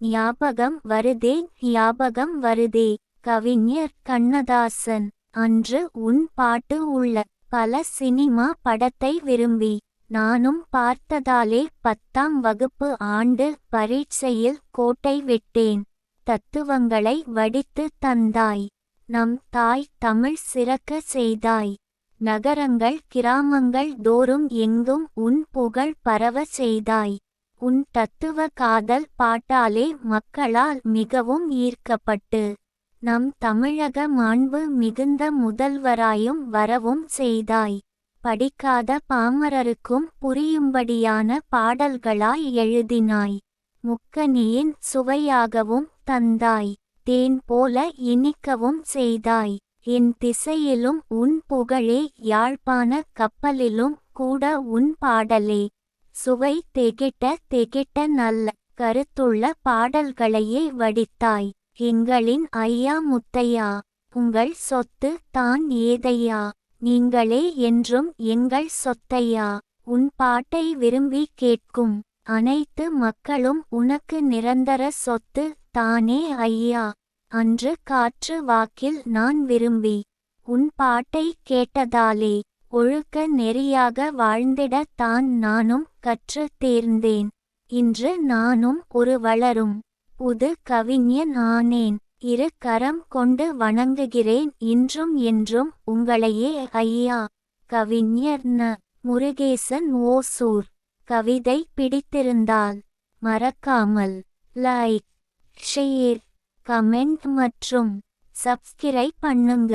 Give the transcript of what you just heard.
ஞாபகம் வருதே ஞாபகம் வருதே கவிஞர் கண்ணதாசன். அன்று உன் பாட்டு உள்ள பல சினிமா படத்தை விரும்பி நானும் பார்த்ததாலே பத்தாம் வகுப்பு ஆண்டு பரீட்சையில் கோட்டை விட்டேன். தத்துவங்களை வடித்து தந்தாய். நம் தாய் தமிழ் சிறக்க செய்தாய். நகரங்கள் கிராமங்கள் தோறும் எங்கும் உன் புகழ் பரவ செய்தாய். உன் தத்துவ காதல் பாட்டாலே மக்களால் மிகவும் ஈர்க்கப்பட்டு நம் தமிழக மாண்பு மிகுந்த முதல்வராயும் வரவும் செய்தாய். படிக்காத பாமரருக்கும் புரியும்படியான பாடல்களாய் எழுதினாய். முக்கனியின் சுவையாகவும் தந்தாய். தேன் போல இனிக்கவும் செய்தாய். என் திசையிலும் உன் புகழே யாழ்ப்பாண கப்பலிலும் கூட உன் பாடலே. சுவை திகிட்ட திகிட்ட நல்ல கருத்துள்ள பாடல்களையே வடித்தாய். எங்களின் ஐயா முத்தையா உங்கள் சொத்து தான் ஏதையா? நீங்களே என்றும் எங்கள் சொத்தையா? உன் பாட்டை விரும்பி கேட்கும் அனைத்து மக்களும் உனக்கு நிரந்தர சொத்து தானே ஐயா? அன்று காற்று வாக்கில் நான் விரும்பி உன் பாட்டை கேட்டதாலே ஒழுக்க நெறியாக வாழ்ந்திட தான் நானும் கற்று தேர்ந்தேன். இன்று நானும் ஒரு வளரும். புது கவிஞன் ஆனேன் இரு கரம் கொண்டு வணங்குகிறேன். இன்றும் என்றும் உங்களையே ஐயா. கவிஞர் ந. முருகேசன் ஓசூர். கவிதை பிடித்திருந்தால் மறக்காமல் லைக் ஷேர் கமெண்ட் மற்றும் சப்ஸ்கிரைப் பண்ணுங்க.